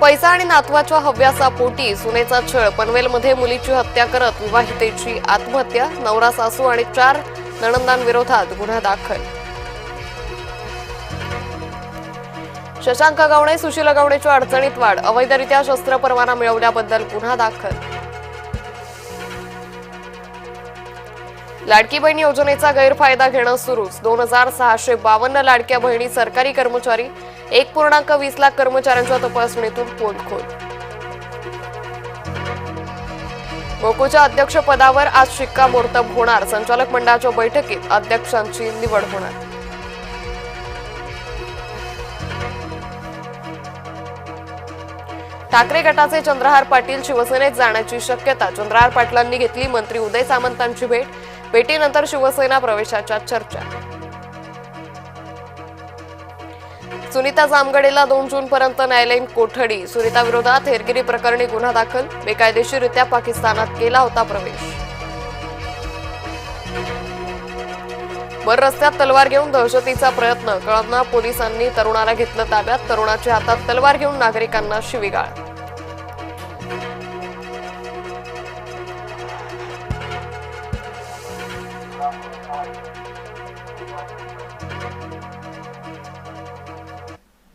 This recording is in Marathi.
पैसा आणि नातवाच्या हव्यासा पोटी सुनेचा छळ पनवेलमध्ये मुलीची हत्या करत विवाहितेची आत्महत्या नवरा सासू आणि चार नणंदांविरोधात गुन्हा दाखल. शशांक गवणे सुशील गवणेच्या अडचणीत वाढ अवैधरित्या शस्त्र परवाना मिळवल्याबद्दल गुन्हा दाखल. लाडकी बहीण योजनेचा गैरफायदा घेणं सुरूच. दोन हजार सहाशे बावन्न लाडक्या बहिणी सरकारी कर्मचारी एक पूर्णांक वीस लाख कर्मचाऱ्यांच्या तपासणीतून पोटखोल. गोकुळच्या अध्यक्षपदावर आज शिक्कामोर्तब होणार. संचालक मंडळाच्या बैठकीत अध्यक्षांची निवड होणार. ठाकरे गटाचे चंद्रहार पाटील शिवसेनेत जाण्याची शक्यता. चंद्रहार पाटलांनी घेतली मंत्री उदय सामंतांची भेट. भेटीनंतर शिवसेना प्रवेशाच्या चर्चा. सुनीता जामगडेला दोन जून पर्यंत न्यायालयीन कोठडी. सुनीता विरोधात हेरगिरी प्रकरणी गुन्हा दाखल. बेकायदेशीररित्या पाकिस्तानात केला होता प्रवेश. वर रस्त्यात तलवार घेऊन दहशतीचा प्रयत्न. कळमना पोलिसांनी तरुणाला घेतलं ताब्यात. तरुणाच्या हातात तलवार घेऊन नागरिकांना शिवीगाळ. Thank you.